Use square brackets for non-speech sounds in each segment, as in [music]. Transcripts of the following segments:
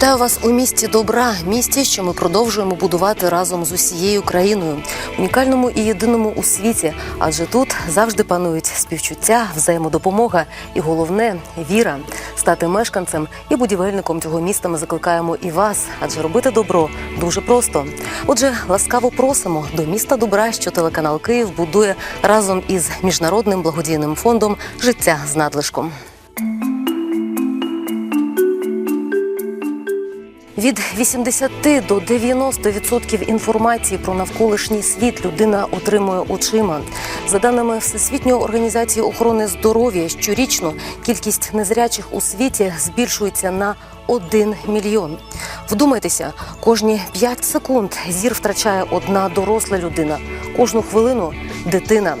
Вітаю вас у місті добра, місті, що ми продовжуємо будувати разом з усією країною, унікальному і єдиному у світі. Адже тут завжди панують співчуття, взаємодопомога і головне віра. Стати мешканцем і будівельником цього міста ми закликаємо і вас, адже робити добро дуже просто. Отже, ласкаво просимо до міста добра, що телеканал Київ будує разом із міжнародним благодійним фондом Життя з надлишком. Від 80 до 90% інформації про навколишній світ людина отримує очима. За даними Всесвітньої організації охорони здоров'я, щорічно кількість незрячих у світі збільшується на 1 мільйон. Вдумайтеся, кожні 5 секунд зір втрачає одна доросла людина, кожну хвилину дитина.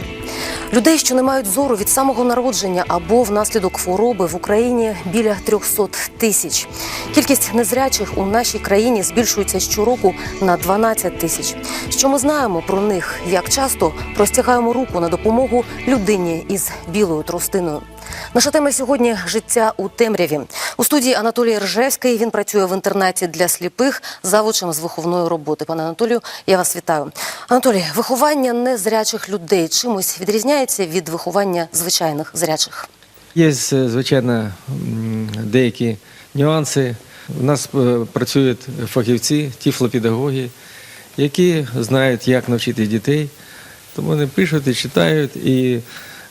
Людей, що не мають зору від самого народження або внаслідок хвороби в Україні біля 300 тисяч. Кількість незрячих у нашій країні збільшується щороку на 12 тисяч. Що ми знаємо про них? Як часто простягаємо руку на допомогу людині із білою тростиною? Наша тема сьогодні життя у темряві. У студії Анатолій Ржевський. Він працює в інтернаті для сліпих завучем з виховної роботи. Пане Анатолію, я вас вітаю. Анатолій, виховання незрячих людей чимось відрізняється від виховання звичайних зрячих. Є, е, звичайно, деякі нюанси. У нас е, працюють фахівці, тіфлопедагоги, які знають, як навчити дітей. Тому вони пишуть і читають і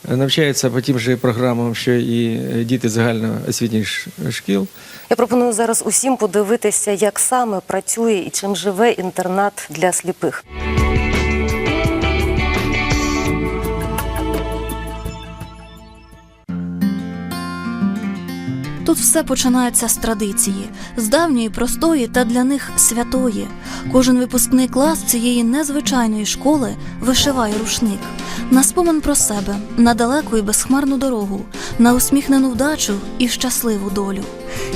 навчаються по тим же програмам, що і діти загальноосвітніх шкіл. Я пропоную зараз усім подивитися, як саме працює і чим живе інтернат для сліпих. Тут все починається з традиції, з давньої, простої та для них святої. Кожен випускний клас цієї незвичайної школи вишиває рушник на спомин про себе, на далеку і безхмарну дорогу, на усміхнену вдачу і щасливу долю.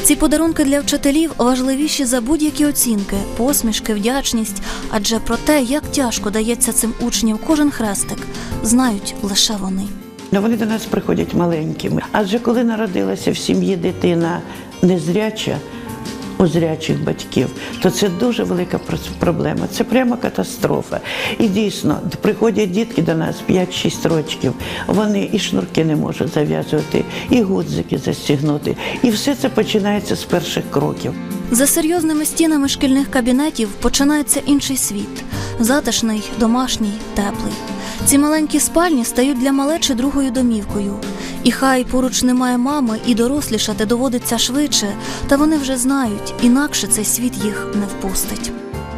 Ці подарунки для вчителів важливіші за будь-які оцінки, посмішки, вдячність. Адже про те, як тяжко дається цим учням кожен хрестик, знають лише вони. Ну, вони до нас приходять маленькими. Адже коли народилася в сім'ї дитина незряча у зрячих батьків, то це дуже велика проблема. Це прямо катастрофа. І дійсно, приходять дітки до нас 5-6 років. Вони і шнурки не можуть зав'язувати, і гудзики застігнути. І все це починається з перших кроків. За серйозними стінами шкільних кабінетів починається інший світ затишний, домашній, теплий. Ці маленькі спальні стають для малечі другою домівкою. І хай поруч немає мами, і дорослішати доводиться швидше, та вони вже знають, інакше цей світ їх не впустить.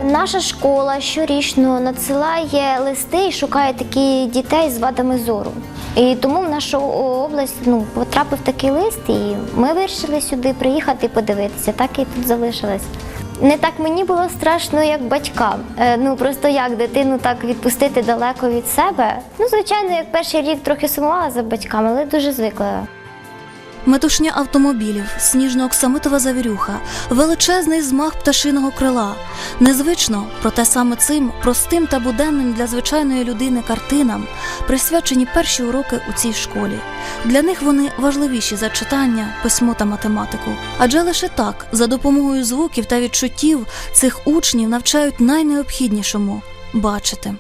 Наша школа щорічно надсилає листи і шукає такі дітей з вадами зору. І тому в нашу область ну, потрапив такий лист, і ми вирішили сюди приїхати і подивитися. Так і тут залишилась. Не так мені було страшно, як батькам. Е, Ну просто як дитину так відпустити далеко від себе. Ну, звичайно, як перший рік трохи сумувала за батьками, але дуже звикла. Метушня автомобілів, сніжно-оксамитова завірюха, величезний змах пташиного крила. Незвично, проте саме цим простим та буденним для звичайної людини картинам присвячені перші уроки у цій школі. Для них вони важливіші за читання, письмо та математику. Адже лише так, за допомогою звуків та відчуттів, цих учнів навчають найнеобхіднішому бачити.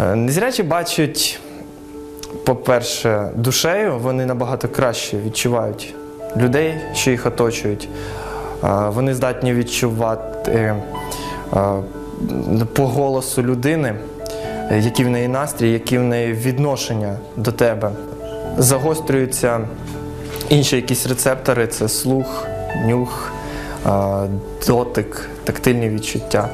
Е, Незрячі бачать, по-перше, душею, вони набагато краще відчувають людей, що їх оточують. Е, Вони здатні відчувати е, по голосу людини, е, який в неї настрій, які в неї відношення до тебе. Загострюються інші якісь рецептори це слух, нюх, е, дотик, тактильні відчуття.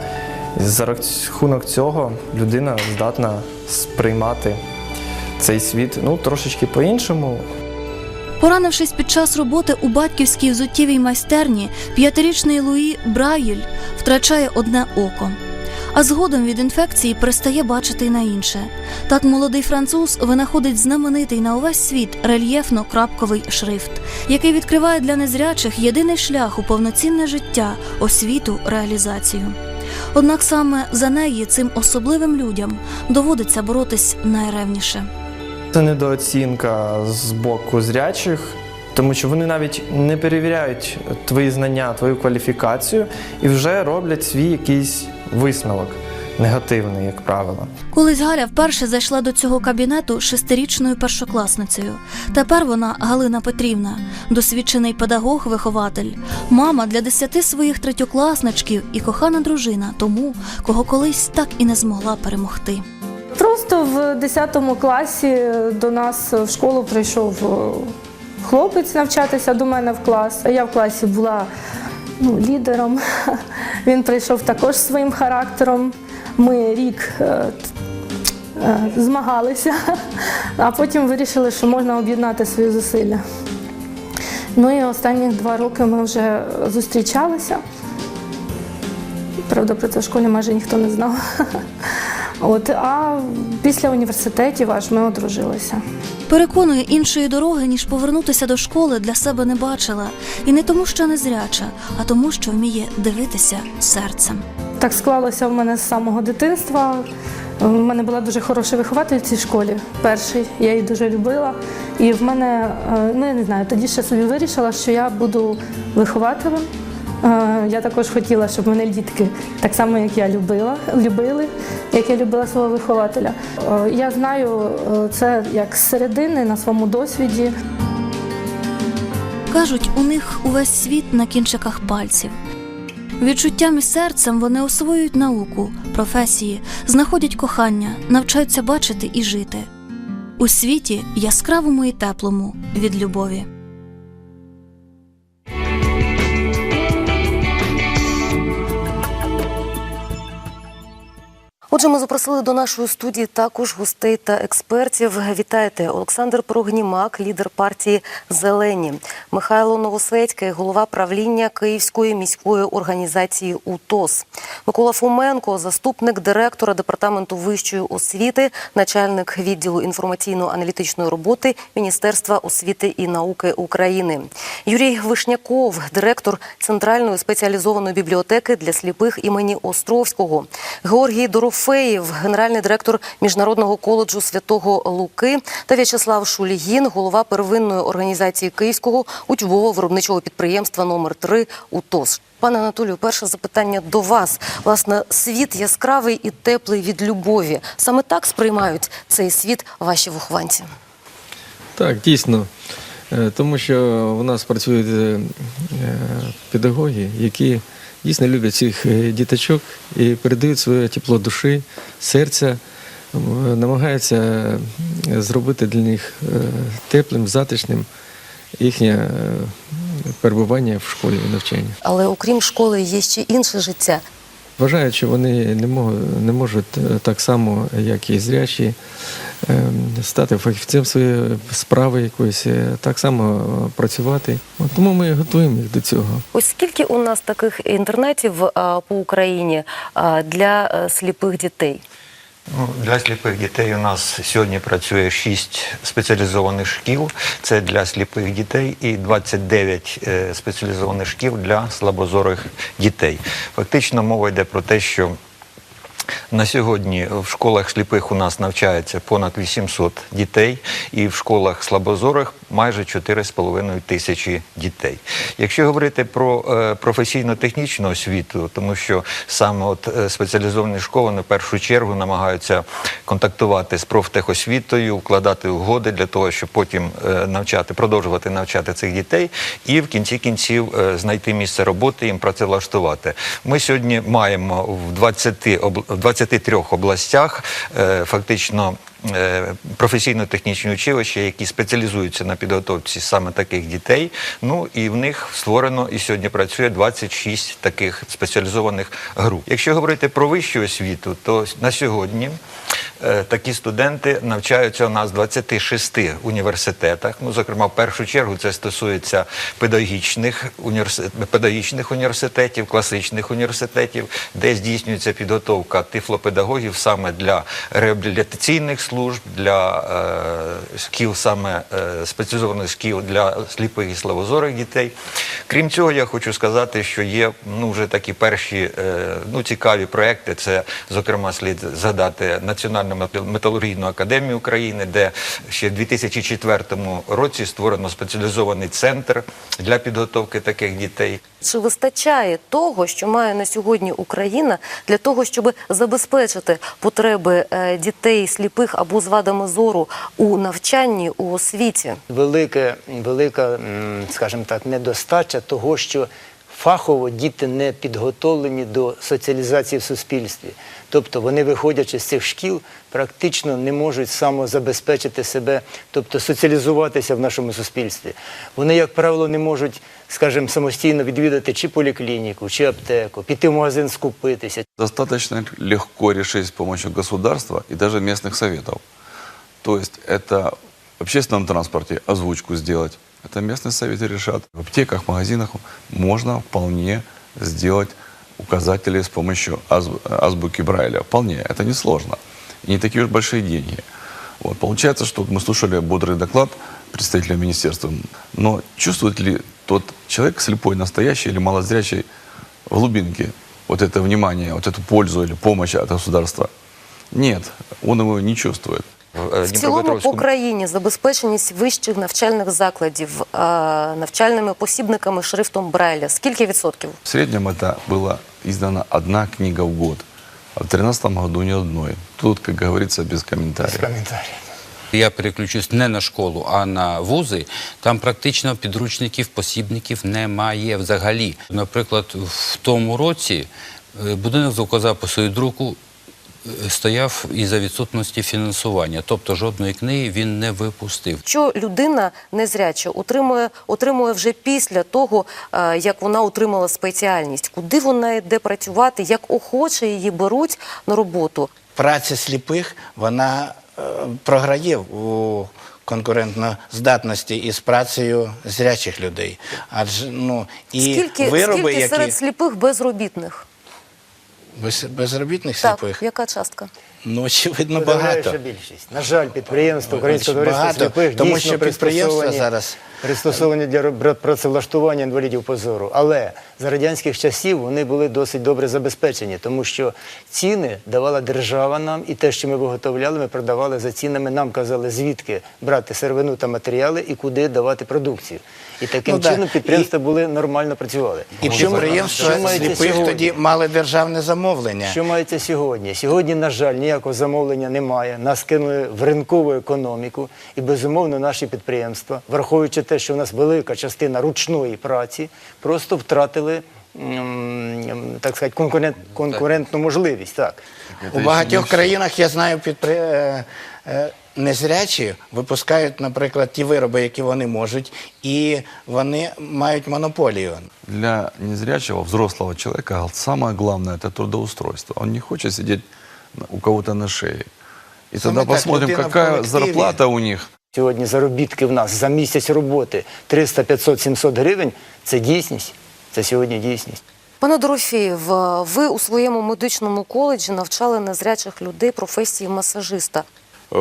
За рахунок цього людина здатна сприймати цей світ ну, трошечки по-іншому. Поранившись під час роботи у батьківській взуттєвій майстерні, п'ятирічний Луї Брайль втрачає одне око. А згодом від інфекції перестає бачити й на інше. Так молодий француз винаходить знаменитий на увесь світ рельєфно-крапковий шрифт, який відкриває для незрячих єдиний шлях у повноцінне життя, освіту, реалізацію. Однак саме за неї цим особливим людям доводиться боротись найревніше. Це недооцінка з боку зрячих Тому що вони навіть не перевіряють твої знання, твою кваліфікацію і вже роблять свій якийсь висновок негативний, як правило. Колись Галя вперше зайшла до цього кабінету шестирічною першокласницею. Тепер вона Галина Петрівна, досвідчений педагог-вихователь, мама для десяти своїх третьокласничків і кохана дружина тому, кого колись так і не змогла перемогти. Просто в 10 класі до нас в школу прийшов е, хлопець навчатися до мене в клас. А Я в класі була ну, лідером. [laughs] Він прийшов також своїм характером. Ми рік е, е, змагалися, [laughs] а потім вирішили, що можна об'єднати свої зусилля. Ну і останні два роки ми вже зустрічалися. Правда, про це в школі майже ніхто не знав. [laughs] От, а після університетів аж ми одружилися. Переконує, іншої дороги, ніж повернутися до школи, для себе не бачила. І не тому, що незряча, а тому, що вміє дивитися серцем. Так склалося в мене з самого дитинства. У мене була дуже хороша вихователь в цій школі. Перший, я її дуже любила. І в мене, е, ну я не знаю, тоді ще собі вирішила, що я буду вихователем. Я також хотіла, щоб мене дітки так само, як я любила, любили, як я любила свого вихователя. Я знаю це як з середини на своєму досвіді. Кажуть, у них увесь світ на кінчиках пальців. Відчуттям і серцем вони освоюють науку, професії, знаходять кохання, навчаються бачити і жити. У світі яскравому і теплому від любові. Отже, ми запросили до нашої студії також гостей та експертів. Вітайте Олександр Прогнімак, лідер партії Зелені, Михайло Новосецький, голова правління Київської міської організації УТОС, Микола Фоменко, заступник директора департаменту вищої освіти, начальник відділу інформаційно-аналітичної роботи Міністерства освіти і науки України, Юрій Вишняков, директор Центральної спеціалізованої бібліотеки для сліпих імені Островського, Георгій Дорофеєв, генеральний директор Міжнародного коледжу Святого Луки та В'ячеслав Шулігін, голова первинної організації Київського учбово виробничого підприємства номер 3 УТОС. Пане Анатолію, перше запитання до вас. Власне, світ яскравий і теплий від любові. Саме так сприймають цей світ ваші вихованці. Так, дійсно. Е, Тому що у нас працюють е, е, педагоги, які дійсно люблять цих е, діточок і передають своє тепло душі, серця, намагаються е, зробити для них е, теплим, затишним їхнє е, перебування в школі і навчання. Але окрім школи, є ще інше життя. Вважають, що вони не можуть, не можуть е, так само, як і зрячі, е, стати фахівцем своєї справи якоїсь, е, так само е, працювати. От Тому ми готуємо їх до цього. Ось скільки у нас таких інтернетів по Україні для е, сліпих дітей? Ну, Для сліпих дітей у нас сьогодні працює 6 спеціалізованих шкіл. Це для сліпих дітей і 29 е, спеціалізованих шкіл для слабозорих дітей. Фактично мова йде про те, що на сьогодні в школах сліпих у нас навчається понад 800 дітей, і в школах слабозорих майже 4,5 тисячі дітей. Якщо говорити про е, професійно-технічну освіту, тому що саме от е, спеціалізовані школи на першу чергу намагаються контактувати з профтехосвітою, вкладати угоди для того, щоб потім е, навчати, продовжувати навчати цих дітей, і в кінці кінців е, знайти місце роботи їм працевлаштувати. Ми сьогодні маємо в 20 об- в 23 областях е, фактично. Е, Професійно-технічні училища, які спеціалізуються на підготовці саме таких дітей. Ну і в них створено і сьогодні працює 26 таких спеціалізованих груп. Якщо говорити про вищу освіту, то на сьогодні е, такі студенти навчаються у нас в 26 університетах. Ну, зокрема, в першу чергу це стосується педагогічних, універси... педагогічних університетів, класичних університетів, де здійснюється підготовка тифлопедагогів саме для реабілітаційних служб, для е, шкіл, саме е, спеціалізованих шкіл для сліпих і слабозорих дітей. Крім цього, я хочу сказати, що є ну, вже такі перші е, ну, цікаві проекти. Це, зокрема, слід згадати національну інженерно-металургійну академію України, де ще в 2004 році створено спеціалізований центр для підготовки таких дітей. Чи вистачає того, що має на сьогодні Україна для того, щоб забезпечити потреби е, дітей сліпих або з вадами зору у навчанні у освіті? велика, велика, скажімо так, недостача того, що фахово діти не підготовлені до соціалізації в суспільстві. Тобто вони, виходячи з цих шкіл, практично не можуть самозабезпечити себе, тобто соціалізуватися в нашому суспільстві. Вони, як правило, не можуть, скажімо, самостійно відвідати чи поліклініку, чи аптеку, піти в магазин скупитися, достаточно легко решить с помощью государства и даже местных советов. То есть это в общественном транспорте озвучку сделать. Это местные советы решат. В аптеках, магазинах можно вполне сделать Указатели с помощью азб- азбуки Брайля. Вполне. Это несложно. И не такие уж большие деньги. Вот. Получается, что мы слушали бодрый доклад представителя министерства. Но чувствует ли тот человек, слепой, настоящий или малозрячий, в глубинке вот это внимание, вот эту пользу или помощь от государства? Нет, он его не чувствует. Е, В цілому по країні забезпеченість вищих навчальних закладів е, навчальними посібниками шрифтом Брайля. Скільки відсотків? В среднем это была издана одна книга в год, а в 2013 году ни одной. Тут, как говорится, без комментариев. коментарі. Я переключусь не на школу, а на вузи. Там практично підручників, посібників немає взагалі. Наприклад, в тому році е, будинок звукозапису і друку стояв із-за відсутності фінансування, тобто жодної книги він не випустив. Що людина незряча отримує, отримує вже після того, е, як вона отримала спеціальність, куди вона йде працювати, як охоче її беруть на роботу. праця сліпих вона е, програє у конкурентноздатності із працею зрячих людей. Адже ну і Скільки, вироби, скільки які серед сліпих безробітних? Без, безробітних Так, сліпих, яка частка? ну очевидно багато. більшість. На жаль, підприємства Українського товариства багато, сліпих тому дійсно що підприємства пристосовані- зараз- пристосовані для працевлаштування інвалідів позору. Але за радянських часів вони були досить добре забезпечені, тому що ціни давала держава нам, і те, що ми виготовляли, ми продавали за цінами. Нам казали, звідки брати сировину та матеріали і куди давати продукцію. І таким Ну, чином підприємства були нормально працювали. І підприємства сліпих тоді мали державне замовлення. Що мається сьогодні? Сьогодні, на жаль, ніякого замовлення немає. Нас кинули в ринкову економіку, і безумовно наші підприємства, враховуючи те, що в нас велика частина ручної праці, просто втратили. Так сказати, конкурент, конкурентну можливість. Так. У багатьох країнах я знаю підпри... е, е, незрячі випускають, наприклад, ті вироби, які вони можуть, і вони мають монополію. Для незрячего взрослого человека самое главное – это трудоустройство. Он не хочет сидеть на- у кого-то на шее. И Саме тогда так, посмотрим, колективі. зарплата у них. Сьогодні заробітки в нас за місяць роботи 300, 500, 700 гривень це дійсність. Це сьогодні дійсність. Пане Дорофєєв, ви у своєму медичному коледжі навчали незрячих людей професії масажиста. Э,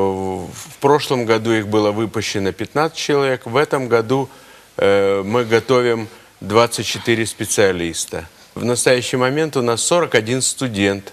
В прошлом году их было выпущено 15 человек. В этом году э, мы готовим 24 специалиста. В настоящий момент у нас 41 студент,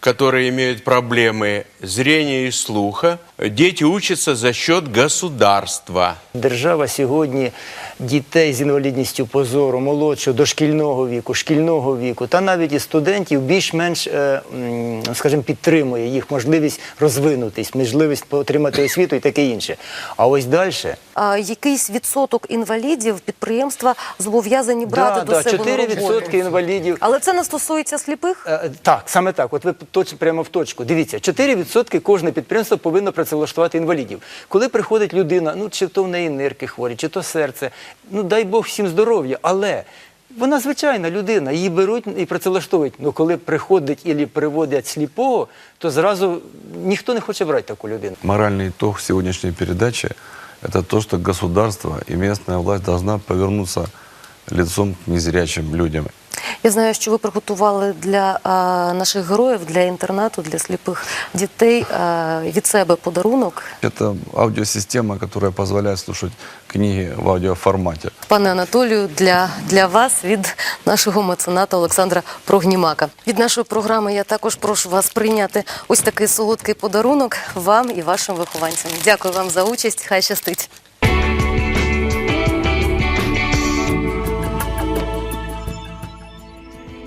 которые имеют проблемы зрения и слуха. Дети учатся за счет государства. Держава сьогодні дітей з інвалідністю позору, молодшого, дошкільного віку, шкільного віку, та навіть і студентів більш-менш, е, м, скажімо, підтримує їх можливість розвинутись, можливість отримати освіту і таке інше. А ось далі. А якийсь відсоток інвалідів підприємства зобов'язані брати Да, до да, себе 4% на інвалідів. Але це не стосується сліпих? Е, Так, саме так. От ви точно прямо в точку. Дивіться, 4% кожне підприємство повинно працевлаштувати інвалідів. Коли приходить людина, ну чи то в неї нирки хворі, чи то серце, ну дай Бог всім здоров'я, але. Вона звичайна людина, її беруть і працевлаштовують. Ну коли приходить і приводять сліпого, то зразу ніхто не хоче брати таку людину. Моральный итог сегодняшней передачи – это то, что государство и местная власть должна повернуться лицом к незрячим людям. Я знаю, що ви приготували для а, наших героїв, для інтернату, для сліпих дітей а, від себе подарунок. Это аудиосистема, которая позволяет слушать книги в аудиоформате. Пане Анатолію, для, для вас від нашого мецената Олександра Прогнімака. Від нашої програми я також прошу вас прийняти ось такий солодкий подарунок вам і вашим вихованцям. Дякую вам за участь. Хай щастить.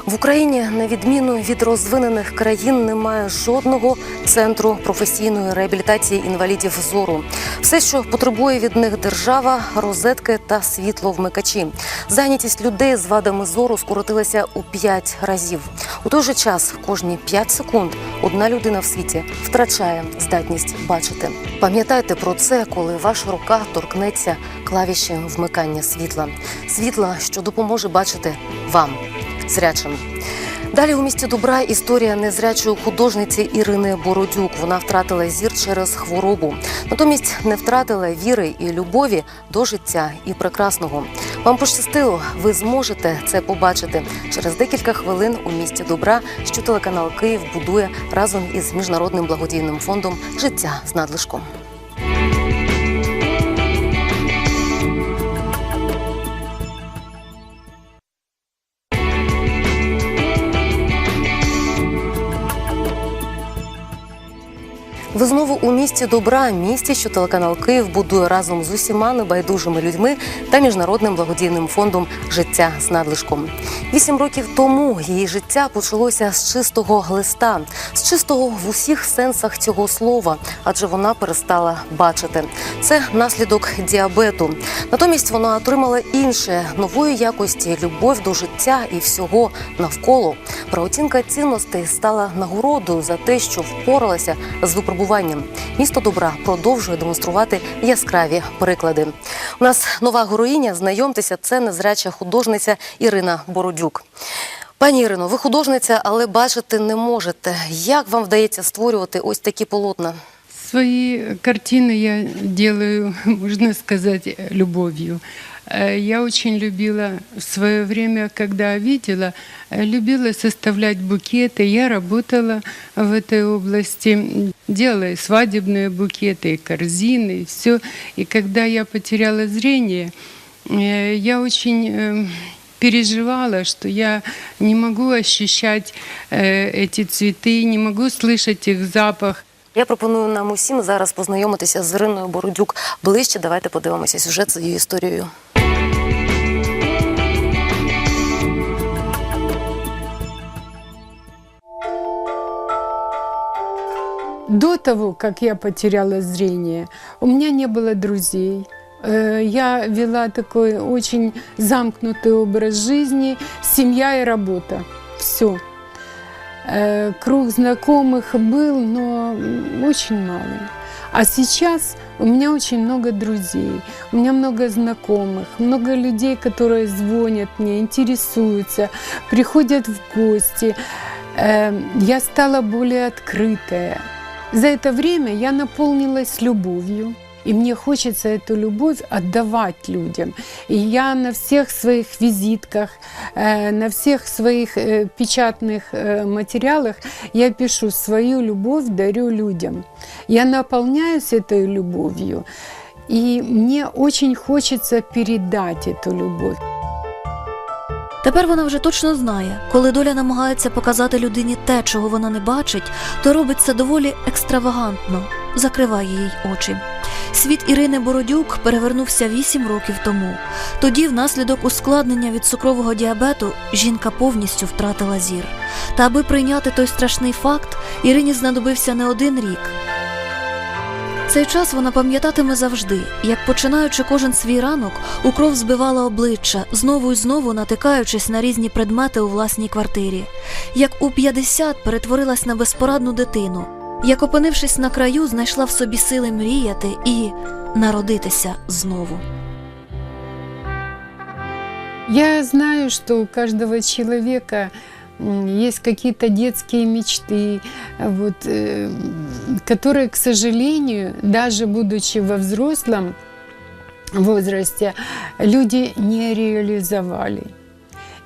В Україні, на відміну від розвинених країн, немає жодного центру професійної реабілітації інвалідів зору. Все, що потребує від них держава, розетки та світловмикачі. Зайнятість людей з вадами зору скоротилася у 5 разів. У той же час кожні 5 секунд одна людина в світі втрачає здатність бачити. Пам'ятайте про це, коли ваша рука торкнеться клавіші вмикання світла. Світла, що допоможе бачити вам зрячим. Далі у місті добра історія незрячої художниці Ірини Бородюк. Вона втратила зір через хворобу. Натомість не втратила віри і любові до життя і прекрасного. Вам пощастило, ви зможете це побачити через декілька хвилин у місті добра, що телеканал Київ будує разом із міжнародним благодійним фондом Життя з надлишком. Ви знову у місті добра, місті, що телеканал Київ будує разом з усіма небайдужими людьми та міжнародним благодійним фондом Життя з надлишком. Вісім років тому її життя почалося з чистого листа, з чистого в усіх сенсах цього слова, адже вона перестала бачити. Це наслідок діабету. Натомість вона отримала інше нової якості любов до життя і всього навколо. Переоцінка цінностей стала нагородою за те, що впоралася з випробуванням. Місто добра продовжує демонструвати яскраві приклади. У нас нова героїня. Знайомтеся, це незряча художниця Ірина Бородюк. Пані Ірино, ви художниця, але бачити не можете. Як вам вдається створювати ось такі полотна? Свои картины я делаю, можно сказать, любовью. Э, Я очень любила в свое время, когда видела, э, любила составлять букеты. Я работала в этой области, м, делала и свадебные букеты, и корзины, и все. И когда я потеряла зрение, э, я очень э, переживала, что я не могу ощущать э, эти цветы, не могу слышать их запах. Я пропоную нам усім зараз познайомитися з Іриною Бородюк ближче. Давайте подивимося сюжет з її історією. До того, как я потеряла зрение, у меня не было друзей. Э, Я вела такой очень замкнутый образ жизни, семья и работа. Все. Круг знакомых был, но очень малый. А сейчас у меня очень много друзей, у меня много знакомых, много людей, которые звонят мне, интересуются, приходят в гости. Э, Я стала более открытая. За это время я наполнилась любовью. И мне хочется эту любовь отдавать людям. И я на всех своих визитках, э, на всех своих э, печатных э, материалах я пишу свою любовь дарю людям. Я наполняюсь этой любовью, и мне очень хочется передать эту любовь. Тепер вона вже точно знає, коли доля намагається показати людині те, чого вона не бачить, то робить це доволі екстравагантно, закриває їй очі. Світ Ірини Бородюк перевернувся вісім років тому. Тоді, внаслідок ускладнення від цукрового діабету, жінка повністю втратила зір. Та аби прийняти той страшний факт, Ірині знадобився не один рік. Цей час вона пам'ятатиме завжди, як починаючи кожен свій ранок, у кров збивала обличчя, знову і знову натикаючись на різні предмети у власній квартирі, як у 50 перетворилась на безпорадну дитину, як, опинившись на краю, знайшла в собі сили мріяти і народитися знову. Я знаю, что у каждого человека м, есть какие-то детские мечты, вот, э, которые, к сожалению, даже будучи во взрослом возрасте люди не реализовали.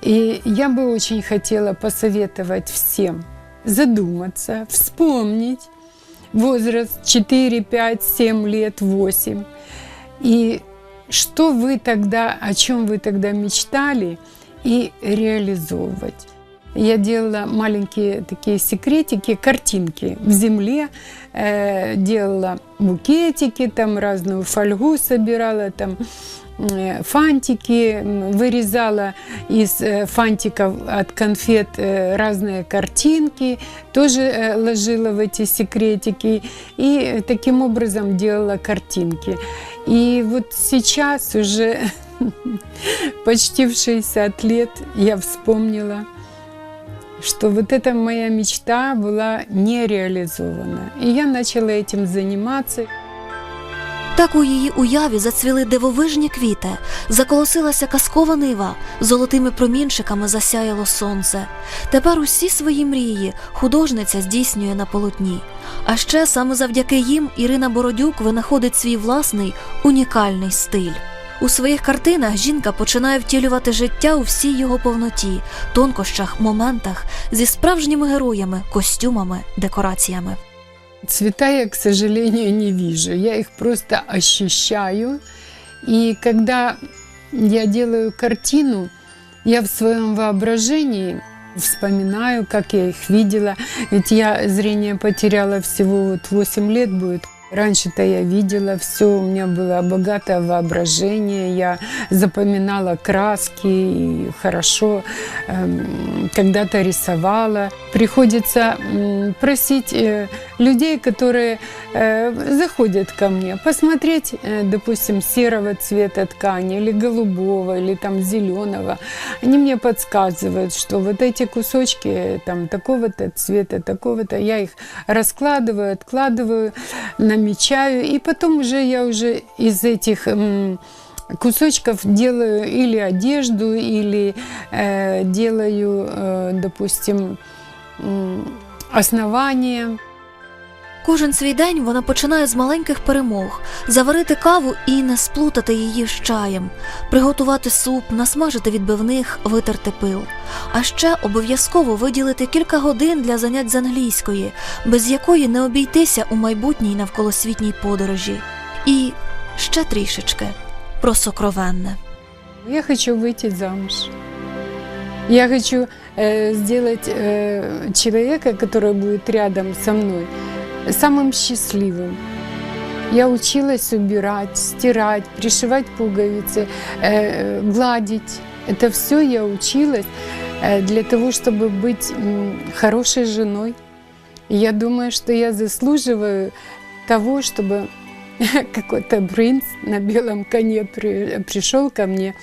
И я бы очень хотела посоветовать всем задуматься, вспомнить возраст 4, 5, 7 лет, 8. И что вы тогда, о чем вы тогда мечтали, и реализовывать. Я делала маленькие такие секретики, картинки в земле, э, делала букетики, там разную фольгу собирала, там э, фантики, м, вырезала из э, фантиков от конфет э, разные картинки, тоже э, ложила в эти секретики и э, таким образом делала картинки. И вот сейчас уже [laughs] почти в 60 лет я вспомнила, что вот эта моя мечта была не реализована. И я начала этим заниматься. Так у її уяві зацвіли дивовижні квіти, заколосилася казкова нива, золотими промінчиками засяяло сонце. Тепер усі свої мрії художниця здійснює на полотні. А ще саме завдяки їм Ірина Бородюк винаходить свій власний унікальний стиль. У своїх картинах жінка починає втілювати життя у всій його повноті, тонкощах, моментах зі справжніми героями, костюмами, декораціями. Цвета я, к сожалению, не вижу. Я их просто ощущаю. И когда я делаю картину, я в своем воображении вспоминаю, как я их видела. Ведь я зрение потеряла всего вот 8 лет. Раньше-то я видела все, у меня было богатое воображение, я запоминала краски и хорошо эм, когда-то рисовала. Приходится м, просить э, людей, которые э, заходят ко мне, посмотреть, э, допустим, серого цвета ткани или голубого, или там зеленого. Они мне подсказывают, что вот эти кусочки э, там такого-то цвета, такого-то, я их раскладываю, откладываю, намечаю, и потом уже я уже из этих м, кусочков делаю или одежду, или э, делаю, э, допустим, м, основание. Кожен свій день вона починає з маленьких перемог: заварити каву і не сплутати її з чаєм, приготувати суп, насмажити відбивних, витерти пил. А ще обов'язково виділити кілька годин для занять з англійської, без якої не обійтися у майбутній навколосвітній подорожі. І ще трішечки про сокровенне. Я хочу выйти замуж. Я хочу э, сделать э, человека, который будет рядом со мной, самым счастливым. Я училась убирать, стирать, пришивать пуговицы, э, гладить. Это все я училась э, для того, чтобы быть м, хорошей женой. И я думаю, что я заслуживаю того, чтобы [laughs] какой-то принц на белом коне при- пришел ко мне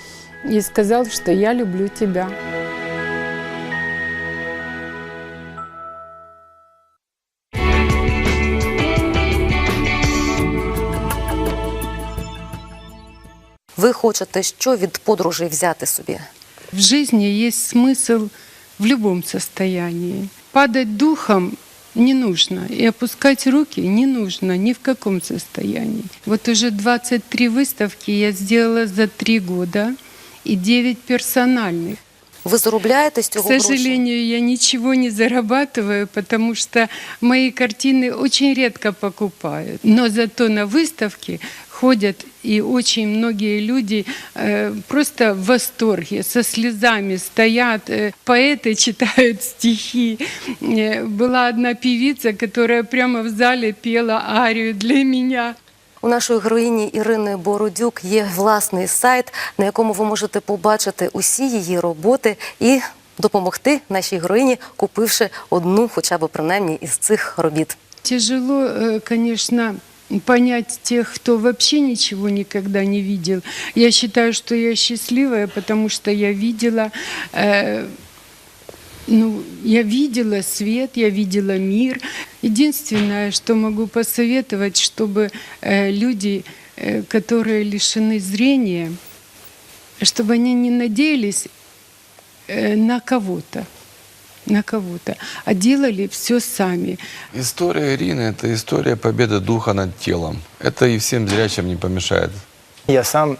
и сказал, что я люблю тебя. Ви хочете що від подорожей взяти собі? В жизни есть смысл в любом состоянии. Падать духом не нужно, и опускать руки не нужно ни в каком состоянии. Вот уже 23 выставки я сделала за три года и 9 персональных. Ви заробляєте з К цього гроші? сожалению, я ничего не зарабатываю, потому что мои картины очень редко покупают. Но зато на выставке ходят и очень многие люди э, просто в восторге, со слезами стоят, э, поэты читают [laughs] стихи. Э, была одна певица, которая прямо в зале пела арию для меня. У нашої героїні Ірини Бородюк є власний сайт, на якому ви можете побачити усі її роботи і допомогти нашій героїні, купивши одну, хоча б принаймні із цих робіт. Тяжело, э, конечно, понять тех, кто вообще ничего никогда не видел. Я считаю, что я счастливая, потому что я видела, э, ну, я видела свет, я видела мир. Единственное, что могу посоветовать, чтобы э, люди, э, которые лишены зрения, чтобы они не надеялись э, на кого-то, на кого-то, а делали все сами. История Ирины – это история победы духа над телом. Это и всем зрячим не помешает Я сам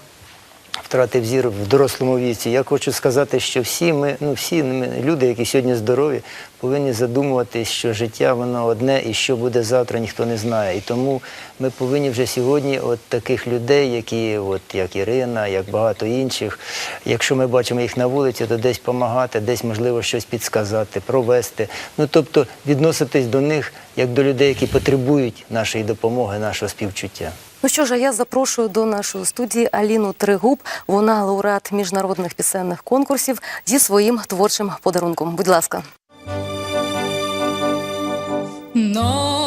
втратив зір в дорослому віці. Я хочу сказати, що всі ми, ну всі ми, люди, які сьогодні здорові, повинні задумуватись, що життя воно одне і що буде завтра, ніхто не знає. І тому ми повинні вже сьогодні, от таких людей, які, от як Ірина, як багато інших, якщо ми бачимо їх на вулиці, то десь допомагати, десь можливо щось підсказати, провести. Ну тобто відноситись до них як до людей, які потребують нашої допомоги, нашого співчуття. Ну що ж, а я запрошую до нашої студії Аліну Тригуб. Вона лауреат міжнародних пісенних конкурсів зі своїм творчим подарунком. Будь ласка. No.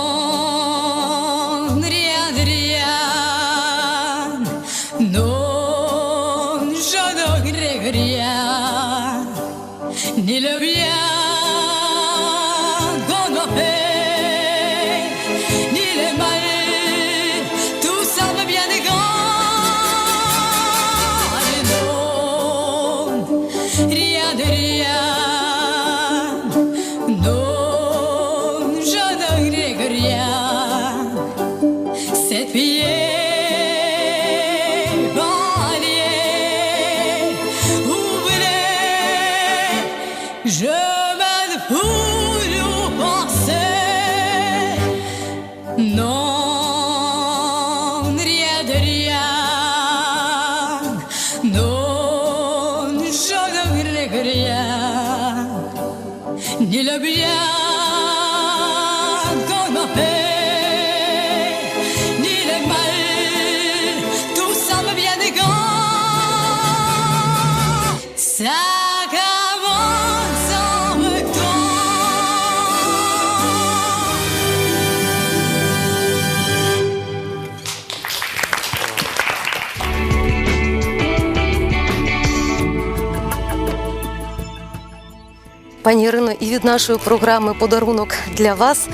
Пані Ірино, і від нашої програми подарунок для вас.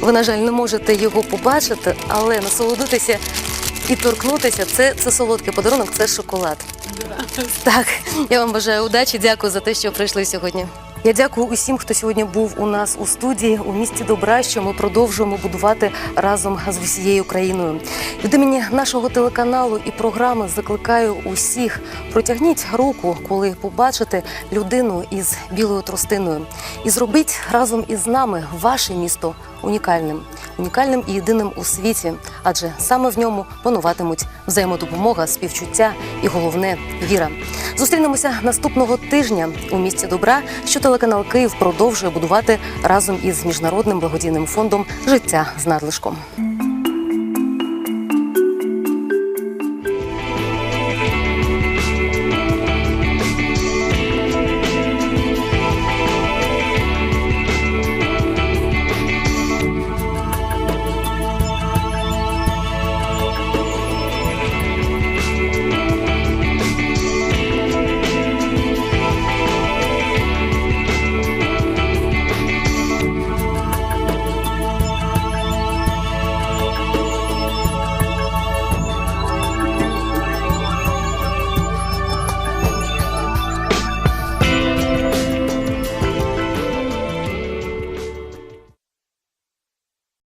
Ви, на жаль, не можете його побачити, але насолодитися і торкнутися це, це солодкий подарунок, це шоколад. Так, я вам бажаю удачі. Дякую за те, що прийшли сьогодні. Я дякую усім, хто сьогодні був у нас у студії у місті добра, що ми продовжуємо будувати разом з усією країною. Від імені нашого телеканалу і програми закликаю усіх протягніть руку, коли побачите людину із білою тростиною, і зробіть разом із нами ваше місто унікальним, унікальним і єдиним у світі, адже саме в ньому пануватимуть взаємодопомога, співчуття і головне віра. Зустрінемося наступного тижня у місті добра, що телеканал Київ продовжує будувати разом із міжнародним благодійним фондом Життя з надлишком.